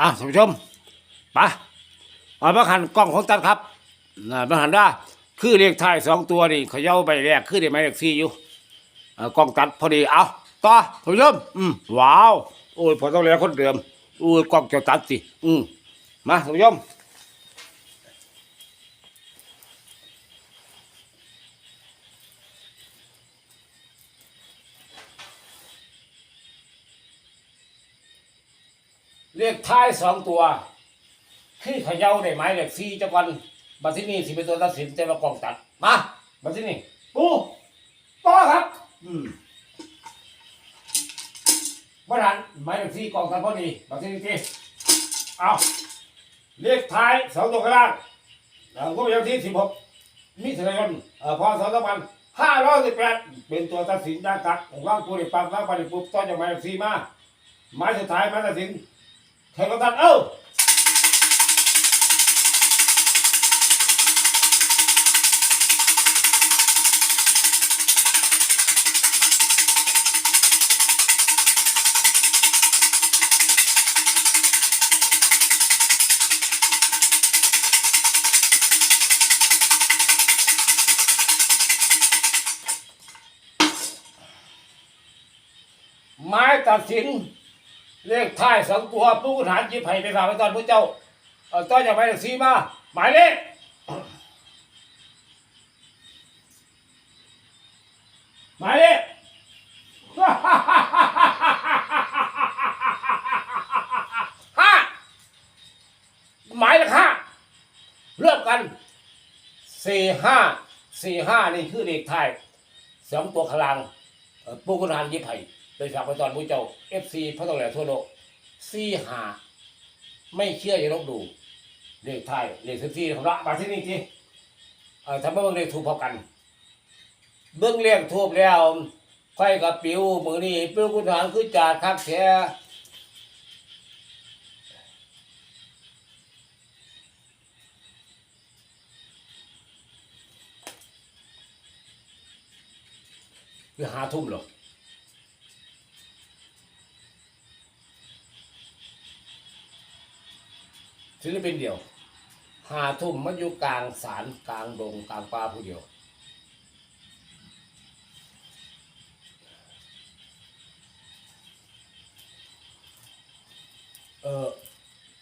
อะท่านผู้ชมไปเอามาหันกล้องของตัดครับนะมาหันได้คือเลขท้ายสองตัวนี่เขาเย้าไปแรกคือได้หมายเลขสี่อยู่อ่อกล้องตัดพอดีเอาต่อท่านผู้ชมอืมว้าวโอ้ยพอต้องแล้วคนเดิมโอ้ยกล้องจะตัดสิอืมมาท่านผู้ชม เลขท้ายสองตัว คือเขาเย้าได้หมายเลขสี่จังวันบัดที่นี่สิเป็นตัวตัดสินแต่ว่ากล้องตัดมาบัดที่นี่ปูต่อครับ อืมบริหารหมายเลขสี่กล้องตัดพอดีบัดที่นี่ทีเอาเลขท้ายสองตัวข้างล่างเอ่อก็เป็นที่สิบหกมิถุนายนเอ่อพศสองพันห้าร้อยสิบแปดเป็นตัวตัดสินด้านกัดของว่างปูริปังว่างปฏิปุบต้อนจากหมายเลขสี่มาหมายสุดท้ายหมายตัดสิน ใครก็ตัดเอ้าไม้ตัดสิน เลขท้ายสองตัวผู้บริหารจิบไผ่ไปฝากไว้ตอนผู้เจ้าเออต้อนจากหมายเลขสี่มาหมายเลขหมายเลขห้าหมายเลขห้าเริ่มกันสี่ห้าสี่ห้านี่คือเลขท้ายสองตัวขลังเอ่อผู้คุณหารยิบไผ่ โดยฝากไปตอนผู้เจ้าเอฟซีพระตองแหล่ทั่วโลกซีหาไม่เชื่ออย่าลบดูเลขไทยเลขสิบสี่ของละมาที่นี่ทีเออทำให้เบิ่งเลขถูกพอกัน เบื้องเลขทูบแล้วไฟกับปิวมือนี่ปิวคุณหารคือจาดคักแท้คือหาทุ่มเหรอ ศิลปินเดียวหาทุ่มมันอยู่กลางสารกลางดงกลางป่าผู้เดียว เออ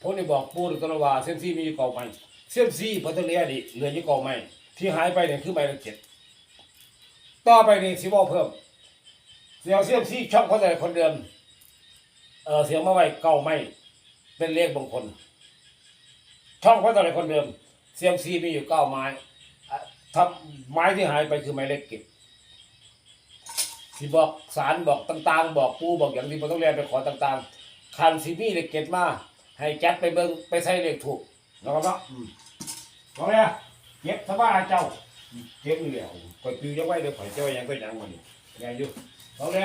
ผมได้บอกปูตลอดว่าเส้นซี่มีอยู่เก่าใหม่เส้นซี่พัทเลียดิเหลืออยู่เก่าใหม่ที่หายไปเนี่ยคือใบละเจ็ดต่อไปนี่สิบอกเพิ่มเสียงเสียงซี่ช่องเขาแต่คนเดิมเออเสียงมาไว้เก่าใหม่เป็นเลขบางคน ช่องเขาแต่คนเดิมเสียงซีมีอยู่เก้าไม้ทับไม้ที่หายไปคือไม้เล็กเก็บที่บอกสารบอกต่างๆ บอกปูบอกอย่างที่ผมต้องเรียนไปขอต่างๆคันซีมีเล็กเก็บมาให้แก๊สไปเบิ้งไปใส่เลขถูกแล้วก็เนาะบอกเลยเก็บสบายเจ้าเก็บนี่แหละคอยปิวยังไว้เดี๋ยวข่อยเจ้ายังก็ยังมันนี่แรงอยู่บอกเลย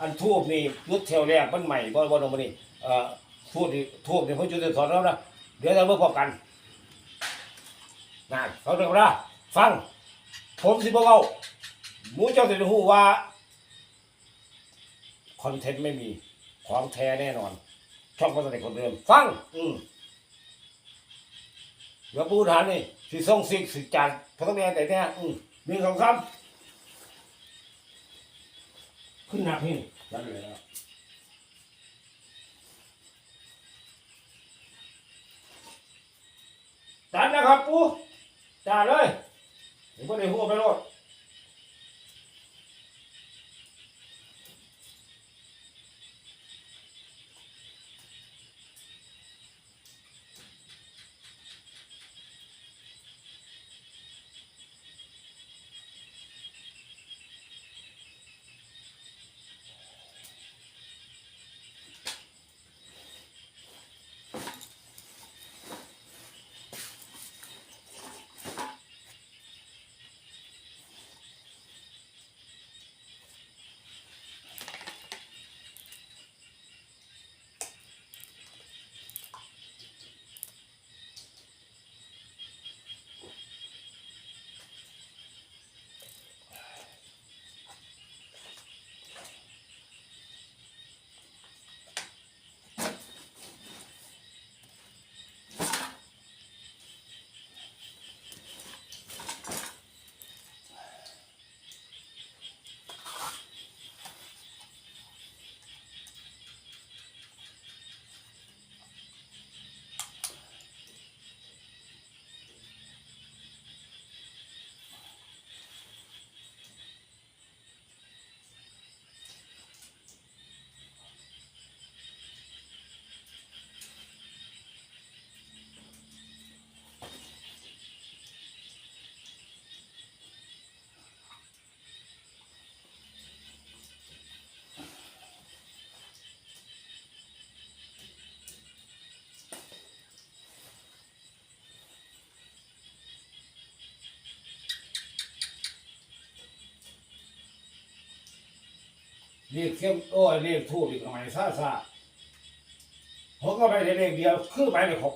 อันทูบนี่ยุดเทวแรกมันใหม่บ่บ่ลงมานี่เอ่อทูบนี่ทูบนี่เพิ่นจุดสอนแล้วนะ เดี๋ยวเราเมื่อพอกันนั่นเขาเรียกว่าฟัง ผมสิบอกเอาหมูเจ้าสิรู้ว่าคอนเทนต์ไม่มีของแท้แน่นอน ช่องก็จะเป็นคนเดิม ฟัง อืมเดี๋ยวปูฐานนี่สิส่งสิสิจานพระต้องเรียนแต่เนี่ยอืมหนึ่งสองสามขึ้นหนักนี่นั่นเลยนะจัดนะ ครับปูจ่าเลยเดี๋ยวพวกนี้หัวไปโลด เรียกเสียงโอ้ยเรียกทูบอีกหน่อยซาซาผมก็ไปได้เลขเดียวคือไปเลยหก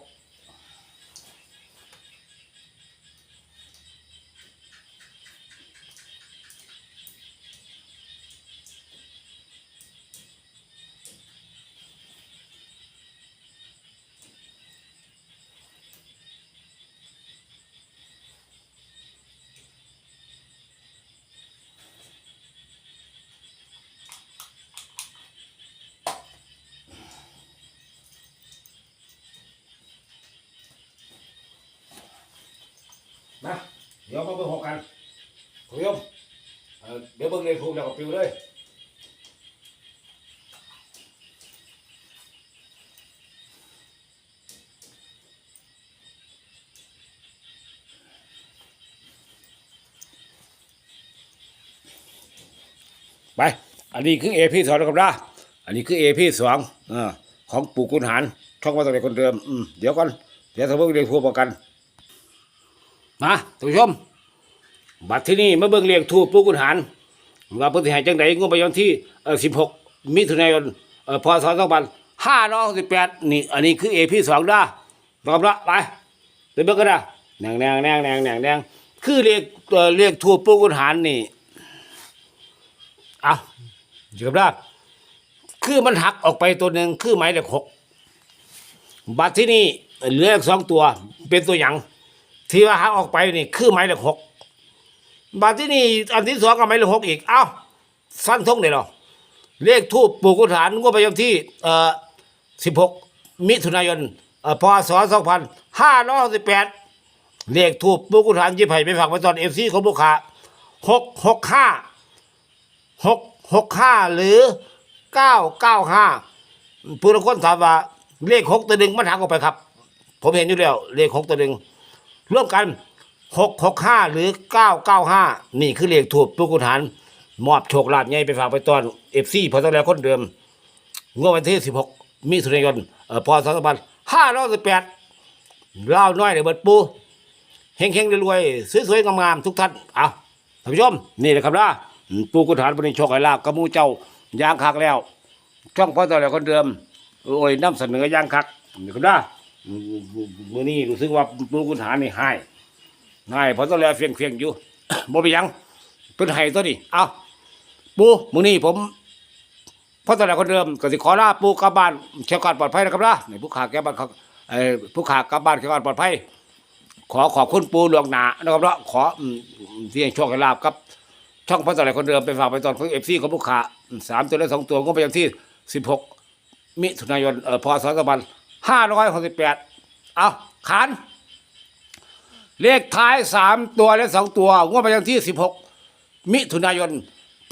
นะเดี๋ยวมาเบิ่งหกกันคุณผู้ชมเดี๋ยวเบิ่งเลขทูบแล้วก็ปิวเลยไป อันนี้คือเอพีสองนะครับนะอันนี้คือเอพีสองอของปู่กุณหารช่องว่าตัวเด็กคนเดิม เดี๋ยวก่อน เดี๋ยวถ้าเบิ่งเลขทูบกัน มาท่านผู้ชม บัดที่นี่มาเบิ่งเรียงทูปปู่กุณหารว่าเพิ่นสิให้จังไดงบประมาณที่เอ่อ16 มิถุนายนเอ่อพศ2568นี่อันนี้คือ AP 2ด้าตอบละไปไปเบิ่งกันนะแนงแนงแนงแนงแนงแนงคือเรียกเอ่อเรียกทูปปู่กุณหารนี่เอาอยู่กับด้าคือมันหักออกไปตัวหนึ่งคือหมายเลขหกบัดที่นี่เหลือกสองตัวเป็นตัวหยัง ที่ว่าหักออกไปนี่คือหมายเลขหกบาทที่นี่อันที่สองก็หมายเลขหกอีก เอ้าสั้นทงเลยเรอเลขทูปปู่กุฏฐานงวดประจำที่เอ่อสิบหกมิถุนายนเอ่อพศสองพันห้าร้อยสิบแปดเลขทูปปู่กุฏฐานยิบไผ่ไปฝากไปตอนเอฟซีของลูกค้าหกหกห้าหกหกห้าหรือเก้าเก้าห้าผู้ละคนถามว่าเลขหกตัวหนึ่งมันหักออกไปครับ ผมเห็นอยู่แล้วเลขหกตัวหนึ่ง ร่วมกันหกหกห้าหรือเก้าเก้าห้านี่คือเลขถูกปุกุฐาน มอบโชคลาภใหญ่ไปฝากไปตอนเอฟซีพอตแล้วคนเดิมงวดวันที่สิบหกมิถุนายนเอ่อพศสองพันห้าร้อยสิบแปดเล่าน้อยเดี๋ยวเบิดปูเฮงเฮงๆรวยๆสวยๆงามๆทุกท่านเอาท่านผู้ชมนี่แหละครับนะปูกุฐานบริโชคไอ้ลาบกระมูเจ้ายางคักแล้ว ช่องพอตแล้วคนเดิมโอ้ยนำเสนอยางคักนี่ครับนะ มือนี้รู้สึกว่าปูกุฐานนี่ให้ง่ายเพอต้องแลเฟียงเฟียงอยู่บ่ไปยังเป็นไห้ตัวนี้เอาปูมือนี้ผมเพราะตอนแรกคนเดิมก็สิขอลาปูกลับบ้านเชียวการปลอดภัยนะครับนะในผู้ขาแก้บ้านเขาเอ่อผู้ขากลับบ้านเชียวการปลอดภัย ขอขอบคุณปูหลวงหนานะครับเนาะขอที่ให้โชคให้ลาบครับ ช่องเพราะตอนแรกคนเดิมไปฝากไปตอนของ FC ของผู้ขาสามตัวและสองตัวก็ไปย่างที่16มิถุนายนเอ่อพศสองพัน 2568เอาขาน เลขท้ายสามตัวและสองตัวงวดประจำที่สิบหกมิถุนายน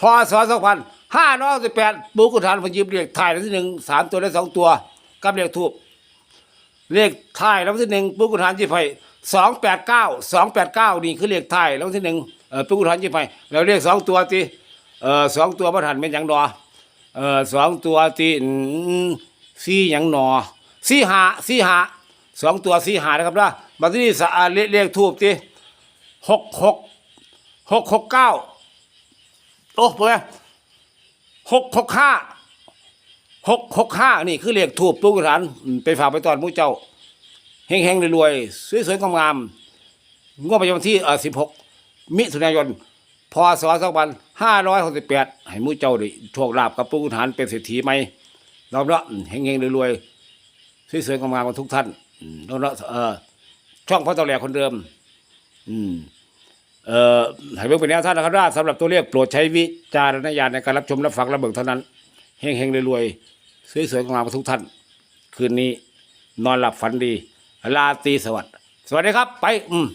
พศสองพันห้าร้อยสิบแปดปูกุฐานพยิบเลขท้ายรางวัลที่หนึ่งสามตัวและสองตัวกับเลขทูบเลขท้ายรางวัลที่หนึ่งปูกุฐานยี่ไผ่สองแปดเก้าสองแปดเก้านี่คือเลขท้ายรางวัลที่หนึ่งเออปูกุฐานยี่ไผ่แล้วเลขสองตัวที่เออสองตัวประธานเป็นหยังดอเออสองตัวที่อืมสี่หยังหนอ สี่หาสี่หาสองตัวสี่หานะครับนะมาที่นี่สะอาดเลขทูบที่หกหกหกหกเก้าโอ้เพื่อหกหกห้าหกหกห้านี่คือเลขทูบปูกฐานไปฝากไปตอนมูเจ้าเฮงเฮงรวยๆสวยๆงามๆงวดประจำวันที่เออสิบหกมิถุนายนพศสองพันห้าร้อยหกสิบแปดให้มูเจ้าได้โชคลาภกับปูกฐานเป็นเศรษฐีไหมเราเนาะเฮงเฮงรวยๆ สวยๆงามๆกันทุกท่านแล้วเออช่องพ่อตอแหลคนเดิม อืมเอ่อให้เบิ่งเป็นแนวท่านนะครับว่าสำหรับตัวเลขโปรดใช้วิจารณญาณในการรับชมรับฟังรับเบิ่งเท่านั้นเฮงๆรวยๆสวยๆงามๆกันทุกท่าน คืนนี้ นอนหลับฝันดีลาตีสวัสดิ์สวัสดีครับ ไป อืม